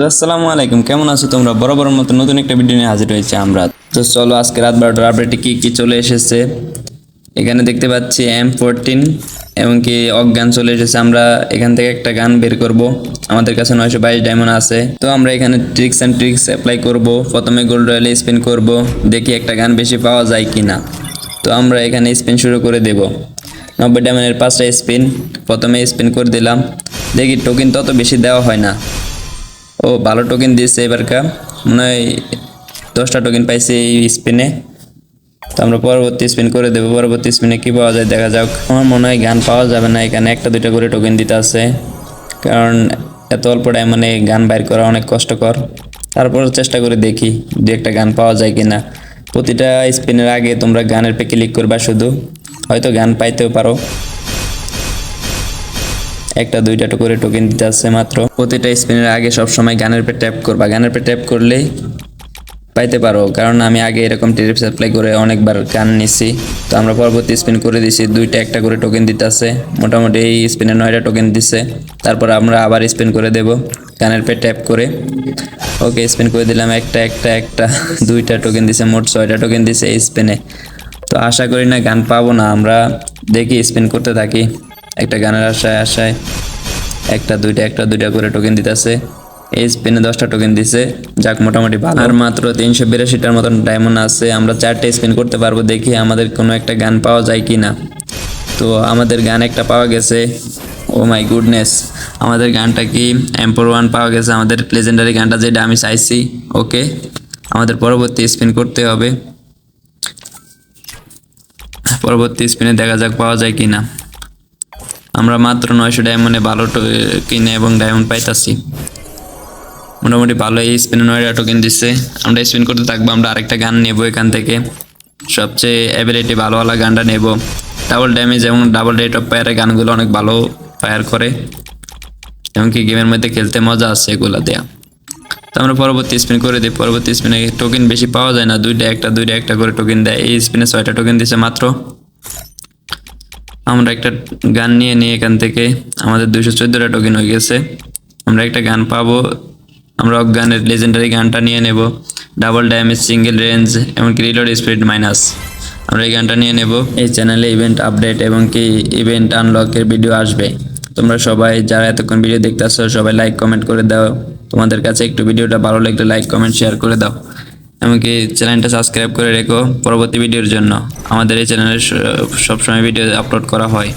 আসসালামু আলাইকুম। কেমন আছো তোমরা? বরাবর মতো নতুন একটা ভিডিও নিয়ে হাজির হয়েছে আমরা। তো চলো, আজকে রাত বারোটার আপডেটে কি কি চলে এসেছে? এখানে দেখতে পাচ্ছি এম ফোরটিন এবং কি অজ্ঞান চলে এসেছে। আমরা এখান থেকে একটা গান বের করব। আমাদের কাছে নয়শো বাইশ ডায়মন্ড আছে। তো আমরা এখানে ট্রিক্স অ্যান্ড ট্রিক্স অ্যাপ্লাই করব। প্রথমে গোল্ড রয়েলে স্পিন করব। দেখি একটা গান বেশি পাওয়া যায় কি না তো আমরা এখানে স্পিন শুরু করে দেব। নব্বই ডায়মন্ডের পাঁচটা স্পিন প্রথমে স্পিন করে দিলাম। দেখি টোকেন তত বেশি দেওয়া হয় না। ও ভালো টোকেন দিয়েছে এবারকা। মনে হয় দশটা টোকেন পাইছে এই স্পিনে তো আমরা পরবর্তী স্পিন করে দেবো। পরবর্তী স্পিনে কী পাওয়া যায় দেখা যাক। আমার মনে হয় গান পাওয়া যাবে না এখানে। একটা, দুইটা করে টোকেন দিতে আছে। কারণ এত অল্প টাইমে গান বাইর করা অনেক কষ্টকর। তারপর চেষ্টা করে দেখি দু একটা গান পাওয়া যায় কি না প্রতিটা স্পিনের আগে তোমরা গানের পে ক্লিক করবা শুধু। হয়তো গান পাইতেও পারো। একটা, দুইটা করে টোকেন দিতে আসছে মাত্র। প্রতিটা স্পিনের আগে সবসময় গানের পে ট্যাপ করবা। গানের পে ট্যাপ করলেই পাইতে পারো, কারণ আমি আগে এরকম টিপস অ্যাপ্লাই করে অনেকবার গান নিছি। তো আমরা পরবর্তী স্পিন করে দিছি, দুইটা একটা করে টোকেন দিতে আছে মোটামুটি এই স্পিনে নয়টা টোকেন দিছে। তারপর আমরা আবার স্পিন করে দেব গানের পে ট্যাপ করে। ওকে স্পিন করে দিলাম একটা একটা একটা, দুইটা টোকেন দিছে, মোট ছয়টা টোকেন দিছে এই স্পিনে তো আশা করি না গান পাবো না, আমরা দেখি স্পিন করতে থাকি। একটা গানের আশায় আশায় একটা, দুইটা একটা, দুইটা করে টোকেন দিতেছে। এই স্পিনে দশটা টোকেন দিছে। যাক, মোটামুটি ভালো। আর মাত্র তিনশো বিরাশিটার মতন ডায়মন্ড আছে। আমরা চারটে স্পিন করতে পারব দেখি আমাদের কোনো একটা গান পাওয়া যায় কি না তো আমাদের গান একটা পাওয়া গেছে। Oh my goodness. আমাদের গানটা কি এম্পোর ওয়ান পাওয়া গেছে? আমাদের লেজেন্ডারি গানটা যেটা আমি চাইছি। ওকে, আমাদের পরবর্তী স্পিন করতে হবে। পরবর্তী স্পিনে দেখা যাক পাওয়া যায় কি না আমরা মাত্র নয়শো ডায়মন্ডে ভালো কিনে এবং ডায়মন্ড পাইতাছি। মোটামুটি ভালো এই স্পিনে নয়টা টোকেন দিচ্ছে আমরা স্পিন করতে থাকব, আমরা আরেকটা গান নেব এখান থেকে। সবচেয়ে অ্যাবিলিটি ভালোওয়ালা গানটা নেব। ডাবল ড্যামেজ এবং ডাবল রেট অফ ফায়ারের গানগুলো অনেক ভালো ফায়ার করে। এমনকি গেমের মধ্যে খেলতে মজা আছে এগুলো দেয়া। তো আমরা পরবর্তী স্পিন করে দিই। পরবর্তী স্পিনে টোকেন বেশি পাওয়া যায় না। দুইটা একটা দুইটা একটা করে টোকেন দেয়। এই স্পিনে ছয়টা টোকেন দিছে মাত্র। আমরা একটা গান নিয়ে নিই এখান থেকে। আমাদের দুইশো চোদ্দোটা টোকেন হয়ে গেছে। আমরা একটা গান পাবো। আমরা গানের লেজেন্ডারি গানটা নিয়ে নেব। ডাবল ড্যামেজ সিঙ্গেল রেঞ্জ এমনকি রিলোড স্পিড মাইনাস আমরা এই গানটা নিয়ে নেব। এই চ্যানেলে ইভেন্ট আপডেট এবং কি ইভেন্ট আনলকের ভিডিও আসবে। তোমরা সবাই যারা এতক্ষণ ভিডিও দেখতে আসছো সবাই লাইক কমেন্ট করে দাও। তোমাদের কাছে একটু ভিডিওটা ভালো লাগলে লাইক কমেন্ট শেয়ার করে দাও। এমনকি চ্যানেলটা সাবস্ক্রাইব করে রেখো পরবর্তী ভিডিওর জন্য। আমাদের এই চ্যানেলে সবসময় ভিডিও আপলোড করা হয়।